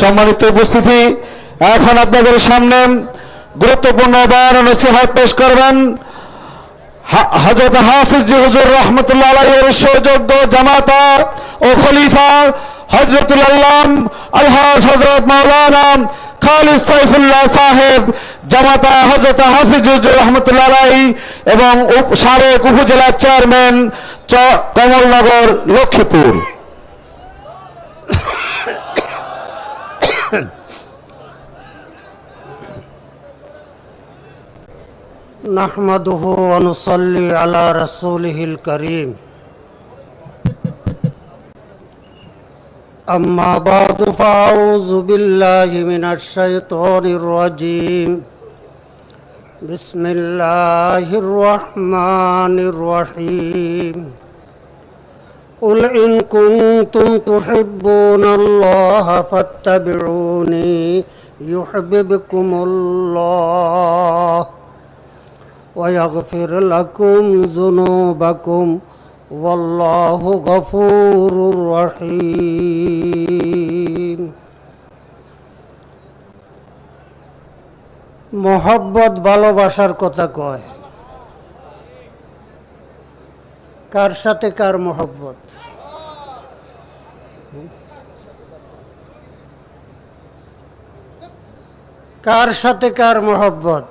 সম্মানিত উপস্থিতি, এখন আপনাদের সামনে গুরুত্বপূর্ণ বয়ান নসিহত পেশ করবেন হা- হযরত হাফিজ হুজুর রহমতুল্লাহ আলাইহির সুযোগ্য জামাতা ও খলিফা আল্লাম আলহাজ হযরত মাওলানা খালিদ সাইফুল্লাহ সাহেব, জামাতা হযরত হাফিজ হুজুর রহমতুল্লাহ আলাইহি এবং সাবেক উপজেলা চেয়ারম্যান কমলনগর লক্ষ্মীপুর। نحمده ونصلي على رسوله الكريم. أما بعد فأعوذ بالله من الشيطان الرجيم. بسم الله الرحمن الرحيم. قل إن كنتم تحبون الله فاتبعوني يحببكم الله. ويغفر لكم ذنوبكم والله غفور رحيم মোহব্বত ভালোবাসার কথা কয় কার সাথে কার মোহব্বত কার সাথে কার মোহব্বত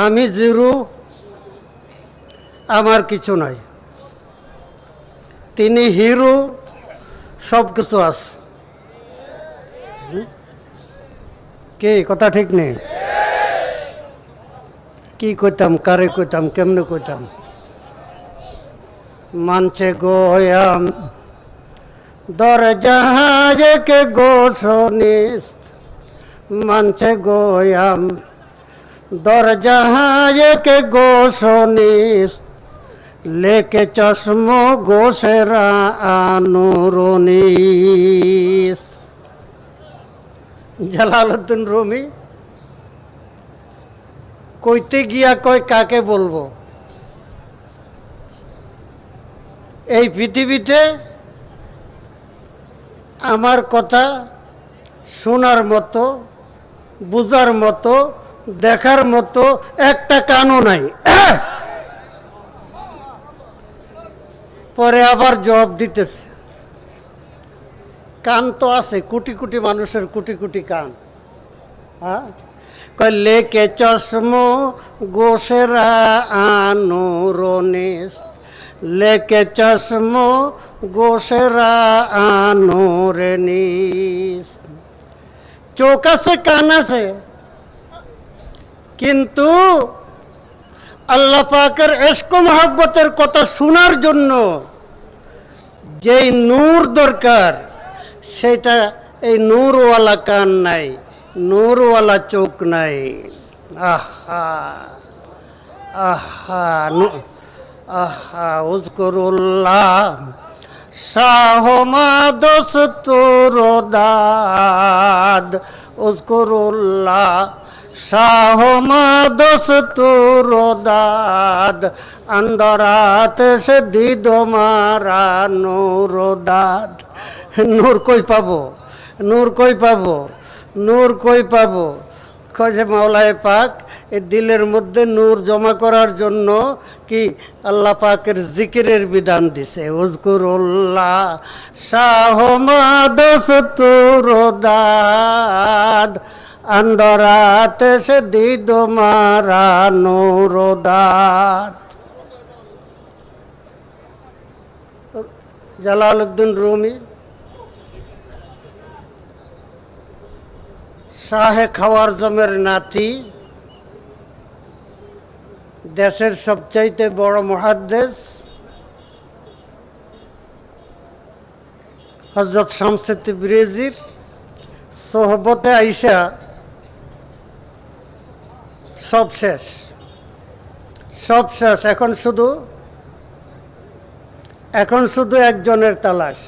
আমি জিরু, আমার কিছু নাই। তিনি হিরো, সব কিছু আছে? কে, কথা ঠিক নেই? কি কইতাম, কারে কইতাম, কেমনে কইতাম? মানছে গোয়াম দরজাহাজকে গোসনিস মানছে গোয়াম দরজাহাজকে গোসনিস লেকে চশম গোসেরা আনুরনিস জালালউদ্দিন রুমি, কইতে গিয়া কয় কাকে বলব? এই পৃথিবীতে আমার কথা শোনার মতো, বুঝার মতো দেখার মতো একটা কানও নাই। পরে আবার জবাব দিতেছে। কান তো আছে, কোটি কোটি মানুষের কোটি কোটি কান। হ্যাঁ? লেকে চশমো গোসেরা আনোরনেস লেকে চশম গোসেরা আনোরেনিস চোখ আছে, কান আছে? কিন্তু আল্লাহ পাকের এসকো মহাব্বতের কথা শোনার জন্য যেই নূর দরকার, সেটা এই নূরওয়ালা কান নাই, নূরওয়ালা চোখ নাই। আহা আহা আহা, উজকরুল্লাহ, শাহ মাদস তোর দাদ উজকরুল্লাহ। শাহ মাদস তোর দাদ আন্দরাত সে দিদ মারা নূর কই পাবো? নূর কই পাবো? নূর কই পাবো? খোঁজে মাওলায় পাক এই দিলের মধ্যে নূর জমা করার জন্য কি আল্লাহ পাকের জিকিরের বিধান দিছে? উজকুরুল্লাহ শাহ মাদস তোর দাদ। আন্দরাতে সে দিদ মারা নূর দাদ জালালউদ্দিন রুমি, শাহে খাওয়ার জমের নাতি, দেশের সবচাইতে বড় মহাদ্দেশ হজরত শামসেদ ব্রেজির সোহবতে আইসা সব শেষ। সব শেষ। এখন শুধু এখন শুধু একজনের তালাশ।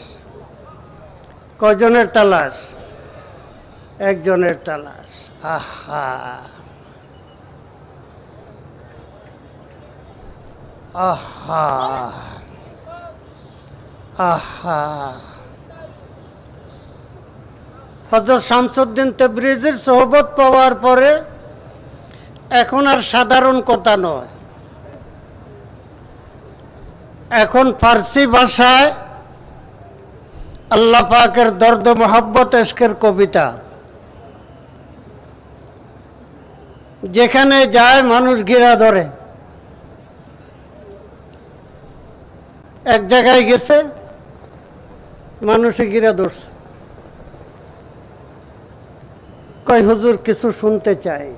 কজনের তালাশ? একজনের তালাশ। আহা। আহা। আহা। হজরত শামসুদ্দিন তেব্রিজের সোহবত পাওয়ার পরে এখন আর সাধারণ কথা নয়। এখন ফার্সি ভাষায় আল্লাহ পাকের দর্দ মোহাব্বত এশকের কবিতা। যেখানে যায় মানুষ গিরা ধরে। এক জায়গায় গেছে, মানুষে গিরা ধরছে। কয়, হুজুর, কিছু শুনতে চাই।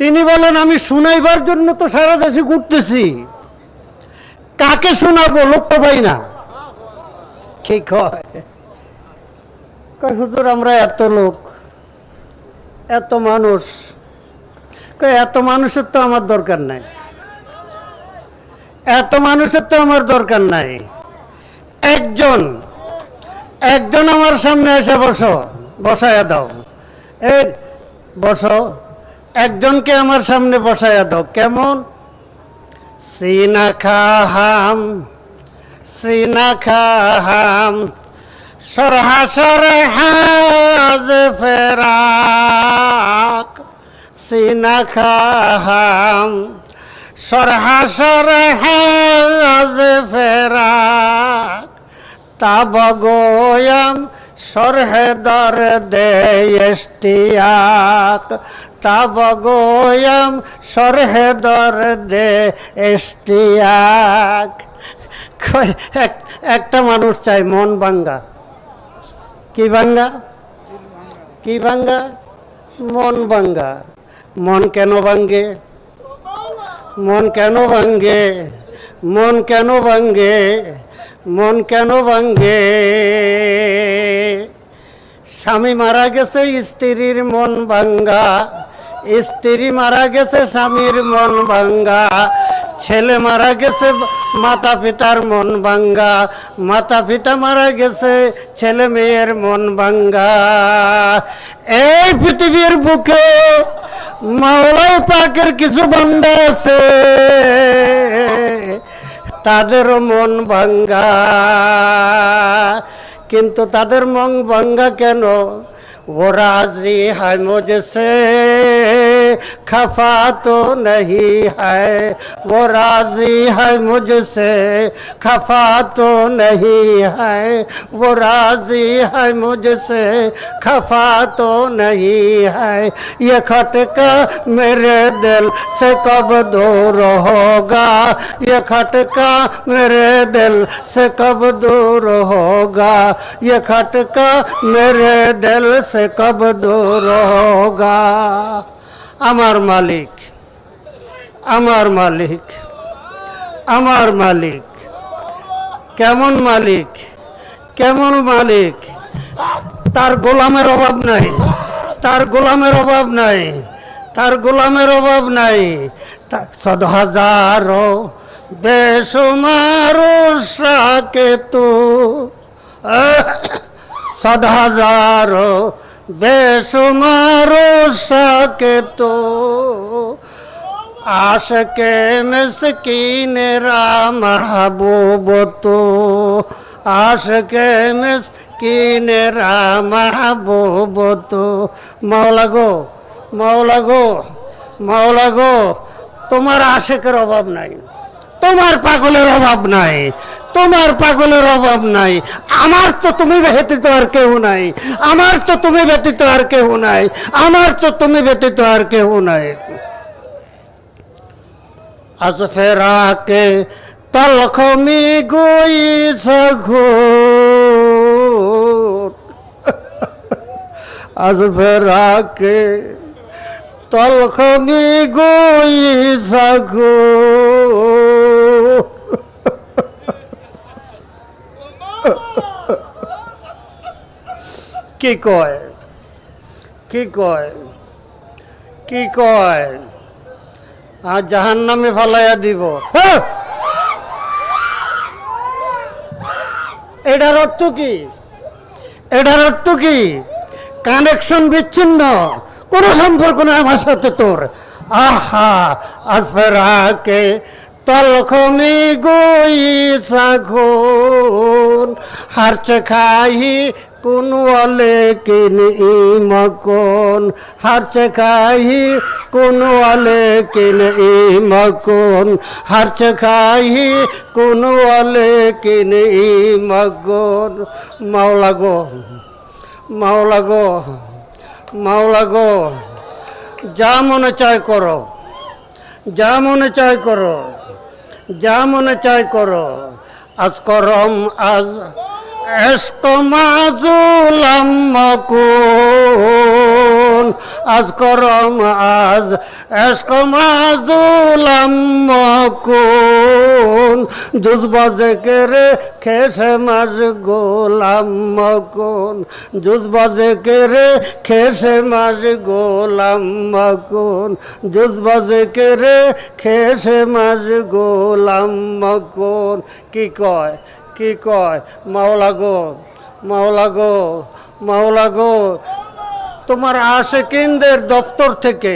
তিনি বলেন, আমি শুনাইবার জন্য তো সারা দেশে ঘুরতেছি। কাকে শোনাবো? লোক তো পাই না। কি কয়? হুজুর, আমরা এত লোক, এত মানুষ। এত মানুষের তো আমার দরকার নাই। এত মানুষের তো আমার দরকার নাই। একজন একজন আমার সামনে এসে বসো, বসায়া দাও। এ বসো। একজনকে আমার সামনে বসায়া দাও। কেমন? সিনা খাহাম সিনা খাহাম, সরহা সরহাজ ফেরাক। সিনা খাহাম, সরহা সরহাজ ফেরাক। তাব গোয়ম সরহে দর দে ইশতিয়াক, তাব গোয়ম সরহে দর দে একটা মানুষ চাই মন ভাঙ্গা। কি ভাঙ্গা? কি ভাঙ্গা? মন ভাঙ্গা। মন কেন ভাঙ্গে? মন কেন ভাঙ্গে? মন কেন ভাঙ্গে? মন কেন ভাঙ্গে? স্বামী মারা গেছে, স্ত্রীর মন ভাঙ্গা। স্ত্রী মারা গেছে, স্বামীর মন ভাঙ্গা। ছেলে মারা গেছে মাতা পিতার মন ভাঙ্গা। মাতা পিতা মারা গেছে, ছেলে মেয়ের মন ভাঙ্গা। এই পৃথিবীর বুকে মাওলাই পাকের কিছু বান্দা আছে। তাদেরও মন ভাঙ্গা। কিন্তু তাদের মন ভাঙ্গা কেন? ওরা যে হাই মজেছে खफा तो नहीं है। वो राज़ी है मुझसे, खफा तो नहीं है। वो राज़ी है मुझसे, खफा तो नहीं है। ये खटका मेरे दिल से कब दूर होगा? ये खटका मेरे दिल से कब दूर होगा? ये खटका मेरे दिल से कब दूर होगा? আমার মালিক আমার মালিক আমার মালিক। কেমন মালিক কেমন মালিক? তার গোলামের অভাব নাই, তার গোলামের অভাব নাই, তার গোলামের অভাব নাই। সদ হাজারো বেসুমারো সাকে তু সদ হাজারো বেসুমারো সাকে তো আশকে মিসকিন রাম হাবুব তো আশকে মিসকিন রাম হাবুব তো মাওলা গো মাওলা গো মাওলা গো, তোমার আশেকের অভাব নাই। তোমার পাগলের অভাব নাই, তোমার পাগলের অভাব নাই। আমার তো তুমি ব্যতীত আর কেউ নাই, আমার তো তুমি ব্যতীত আর কেউ নাই, আমার তো তুমি ব্যতীত আর কেউ নাই। আজ ফেরাকে তলখমি গই আজ ফেরাকে তলখমি গই সঘুত কি কয়? কি কয়? কি কয়? আর জাহান নামে ফালাইয়া দিব! এটার অর্থ কি? এটার অর্থ কি? কানেকশন বিচ্ছিন্ন। কোনো সম্পর্ক নেই আমার সাথে তোর। আহা, আজ ফেরাকে তলখমি গই সাখুন হারছে খাহি কোন ওয়ালে কিন ইমকন হারছে খাহি কোন ওয়ালে কিন ইমকন হারছে খাহি কোন ওয়ালে কিন ইমকন মাওলা গো মাওলা গো মাওলা গো, যা মনে চায় করো, যা মনে চায় করো। যা মনে চায় করো। আজ করম আজ এস্ক মাজুলাম মকুন আজ করম, আজ এস্ক মাজুলাম মকুন। জুজ বাজে কেরে খেসে মাজ গোলাম মকুন। জুজ বাজে কেরে খেসে মাজ গোলাম মকুন। জুজ বাজে কেরে খেসে মাজ গোলাম মকুন। কি কয় কি কয়, মাওলা গো মাওলা গো মাওলা গো তোমার আশেকিনদের দপ্তর থেকে,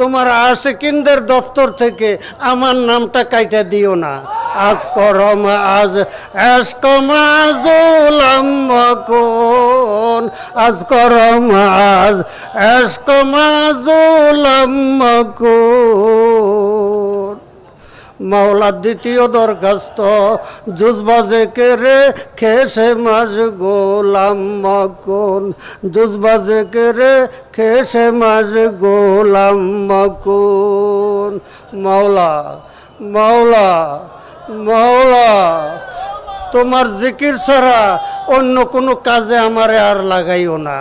তোমার আশেকিনদের দপ্তর থেকে আমার নামটা কাইটা দিও না। আজ করম, আজ কোন আজ করম, আজ কোন মাওলা দ্বিতীয় দরখাস্ত জুজবাজে কেরে খেসে মাস গোলাম মকুন জুজবাজে কেরে খেসে মাস গোলাম মকুন মাওলা মাওলা মাওলা, তোমার জিকির ছাড়া অন্য কোনো কাজে আমারে আর লাগাইও না।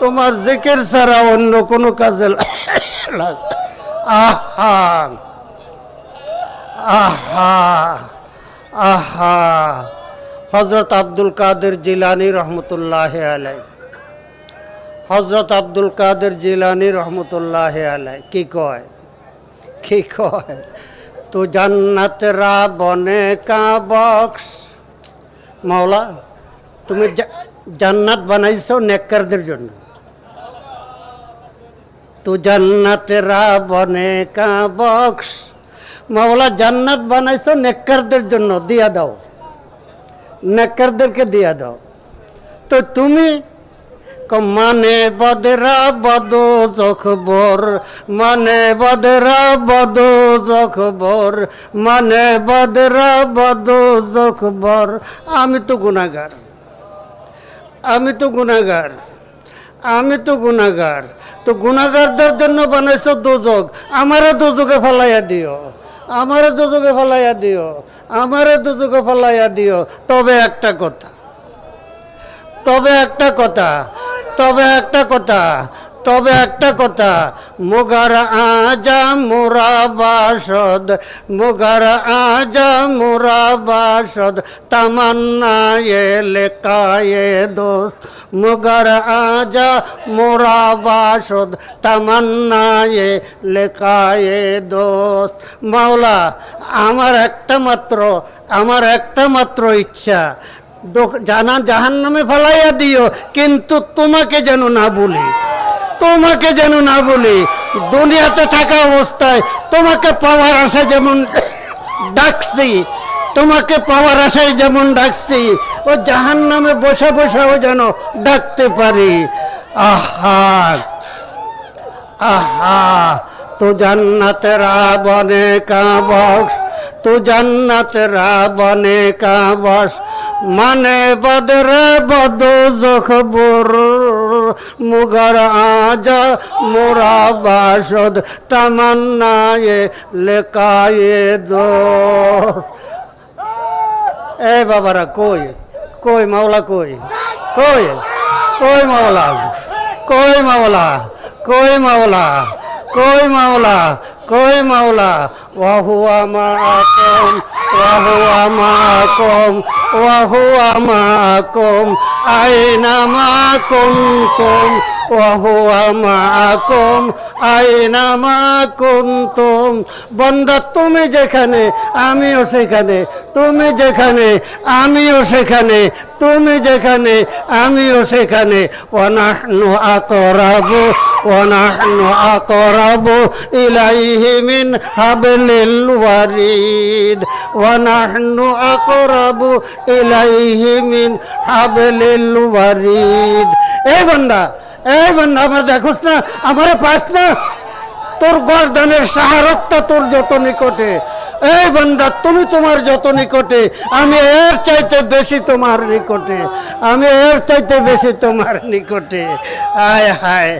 তোমার জিকির ছাড়া অন্য কোনো কাজে আহা আহা আহা। হজরত আব্দুল কাদের জিলানি রহমতুল্লাহ আলাই হজরত আব্দুল কাদের জিলানি রহমতুল্লাহ আলাই কি কয়? কি কয়? তো জান্নাত রা বনে কা বক্স। মাওলা, তুমি জান্নাত বানাইছো নেককারদের জন্য। তো জান্নাত রা বনে কা বক্স। মাওলা জান্নাত বানাইছো নেককারদের জন্য, দিয়া দাও। নেককারদেরকে দিয়া দাও। তো তুমি মানে বদরা বদ জখবর মানে বদরা বদ জখবর মানে বদরা বদ জখবর আমি তো গুণাগার আমি তো গুণাগার আমি তো গুণাগার তো গুণাগারদের জন্য বানাইছো দুযোগ আমারও দুযোগে ফেলাইয়া দিও। আমারও দুযোগে ফলাইয়া দিও, আমারও দুযোগে ফলাইয়া দিও। তবে একটা কথা, তবে একটা কথা, তবে একটা কথা তবে একটা কথা, মোগার আজা মোরা বাসদ, মোগার আজা মোরা বাসদ, তামান্না এ লেকায়ে দোষ, মোগার আজা মোরা বাসদ, তামান্না এ লেকায়ে দোষ। মাওলা, আমার একটা মাত্র, আমার একটা মাত্র ইচ্ছা জানা জাহান নামে ফেলাইয়া দিও, কিন্তু তোমাকে যেন না বলি। তোমাকে যেন না বলি, দুনিয়াতে থাকা অবস্থায় তোমাকে পাওয়ার আশা যেমন ডাকছি, তোমাকে পাওয়ার আশায় যেমন ডাকছি, ও জাহান নামে বসে বসেও যেন ডাকতে পারি। আহা আহা, তো কা বক্স তো জান্নাত রাবনে কা বস মানে বদরে বদ জখবর। মুগর আজা মোরা বাসদ তামান্নায়ে লেকায়ে দোস এ বাবারা, কই? কই মাওলা, কই? কই? কই মাওলা? কই মাওলা? কই মাওলা? কই মাওলা? কই মাওলা? ওয়াহুয়া ওয়াহুয়া মাকুম ওয়াহুয়া মাকুম আইনা মা কুনতুম ওয়াহুয়া মাকুম আইনা মা বন্দা, তুমি যেখানে, আমিও সেখানে, তুমি যেখানে, আমিও সেখানে তুমি যেখানে, আমিও সেখানে। ওয়ানাহনু আকরাবু ওয়ানাহনু আকরাবু ইলাইহি মিন হাবলিল ওয়ারিদ। ওয়ানাহনু আকরাবু ইলাইহি মিন হাবলিল ওয়ারিদ। এই বান্দা এই বান্দা, আমার দেখোস না, আমারে পাস না। তোর গর্দানের সাহারতটা তোর যত নিকটে। এই বান্দা, তুমি তোমার যত নিকটে, আমি এর চাইতে বেশি তোমার নিকটে, আমি এর চাইতে বেশি তোমার নিকটে। আয় হায়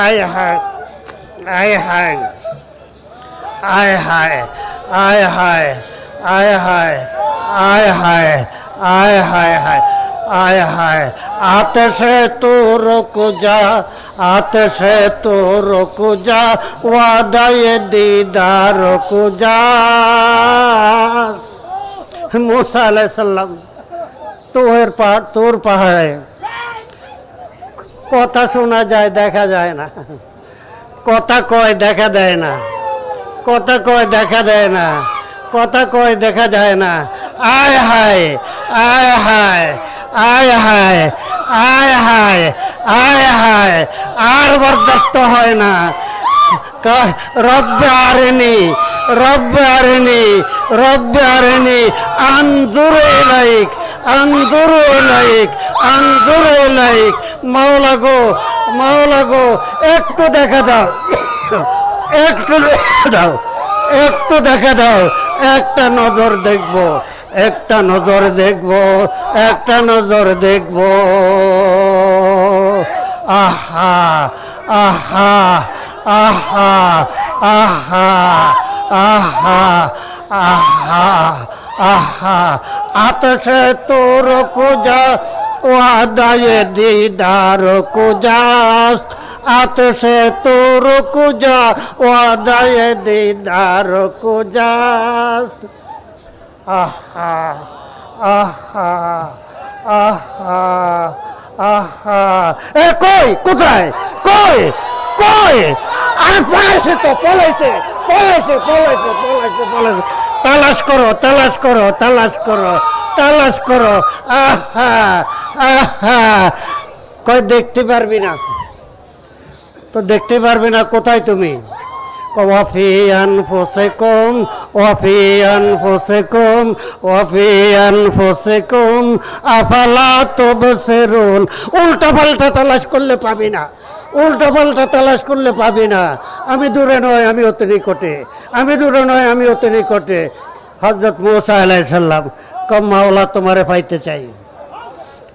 আয় হায় আয় হায় আয় হায় আয় হায় আয় হায় আয় হায় আয় হায় হায়। आय हाय आते से तो रुक जा आते से तो रुक जा वादा ये दीदार रुक जा मूसा सल्लम তোর পা তোর পাহাড়ে কথা শোনা যায় দেখা যায় না কথা কয় দেখা দেয় না কথা কয় দেখা দেয় না কথা কয় দেখা যায় না আয় হায় আয় হায় আয় হায় আয় হায় আয় হায়, আর বরদাস্ত হয় না। রব্বে আরেনি রব্বে আরেনি রব্বে আরেনি, আনজুর ইলাইক আনজুর ইলাইক আনজুর ইলাইক মাওলা গো মাওলা গো, একটু দেখা দাও। একটু দেখা দাও, একটু দেখা দাও, একটা নজর দেখব। একটা নজর দেখব, একটা নজর দেখব। আহা আহা আহা আহা আহা আহা আহা। আতশে তোর কুজা ওয়াদায়ে দিদার কুজাস আতশে তোর কুজা ওয়াদায়ে দিদার কুজাস এ কই? কোথায়? কই? কই? তো করো করো করো করো। কই, দেখতে পারবি না? তো দেখতে পারবে না, কোথায় তুমি? ওয়াফি আনফুসিকুম ওয়াফি আনফুসিকুম ওয়াফি আনফুসিকুম, আফালা তুবসিরুন। উল্টা পাল্টা তালাশ করলে পাবি না। উল্টা পাল্টা তালাশ করলে পাবি না। আমি দূরে নয়, আমি অতি নিকটে। আমি দূরে নয়, আমি অতি নিকটে। হজরত মৌসা আলাই সাল্লাম কম মাওলা তোমারে পাইতে চাই।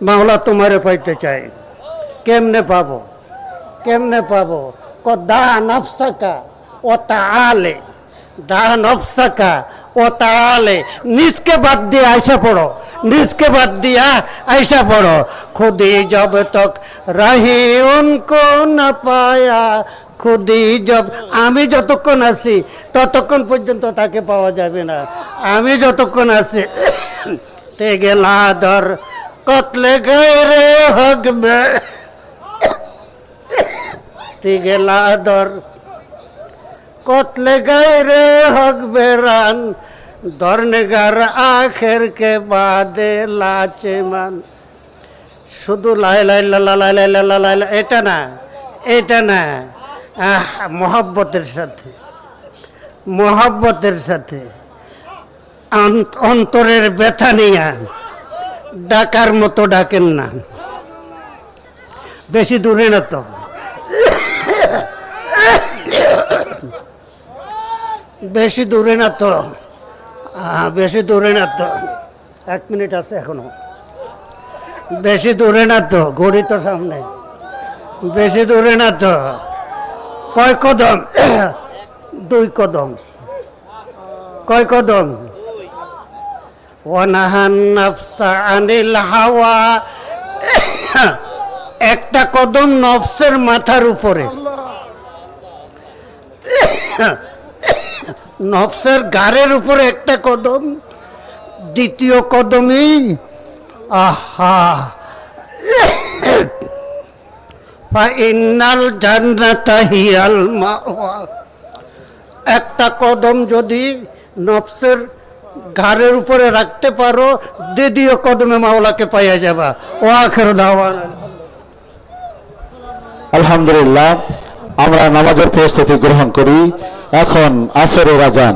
মাওলা তোমারে পাইতে চাই। কেমনে পাবো? কেমনে পাবো? ক দা নফসাকা। ও তালে দা নফসাকা ও তালে নিজকে বাদ দিয়ে আইসা পড়ো, নিজকে বাদ দিয়া আইসা পড়ো। খুদি জব তক রাহি উনকো না পায়া, খুদি জব, আমি যতক্ষণ আছি, ততক্ষণ পর্যন্ত তাকে পাওয়া যাবে না। আমি যতক্ষণ আছি তে গেলা ধর কতলে গেরে হকবে তিগেলা দর কতলে গায়রে হক বেরান। দরনেগার আখের কে বাদে লাচে মান। শুধু লাই লাই লা লাই লাই লা লাই এটা না এটা না। আহ, মহব্বতের সাথে মহব্বতের সাথে। অন্তরের ব্যথা নিয়া ডাকার মতো ডাকেন না। বেশি দূরে না তো। বেশি দূরে না তো। বেশি দূরে না তো। এক মিনিট আছে এখনও। বেশি দূরে না তো ঘড়ি তো সামনে। বেশি দূরে না তো। কয় কদম? দুই কদম। কয় কদম? হাওয়া। একটা কদম নফসের মাথার উপরে। নফসের গাড়ের উপরে একটা কদম, দ্বিতীয় কদমই, আহা। ইন্নাল হিয়াল একটা কদম যদি নফসের ঘাড়ের উপরে রাখতে পারো, দ্বিতীয় কদমে মাওলাকে পাইয়া যাবা। ও আখের দাওয়ান। আলহামদুলিল্লাহ। আমরা নামাজের প্রস্তুতি গ্রহণ করি। এখন আসরের আজান।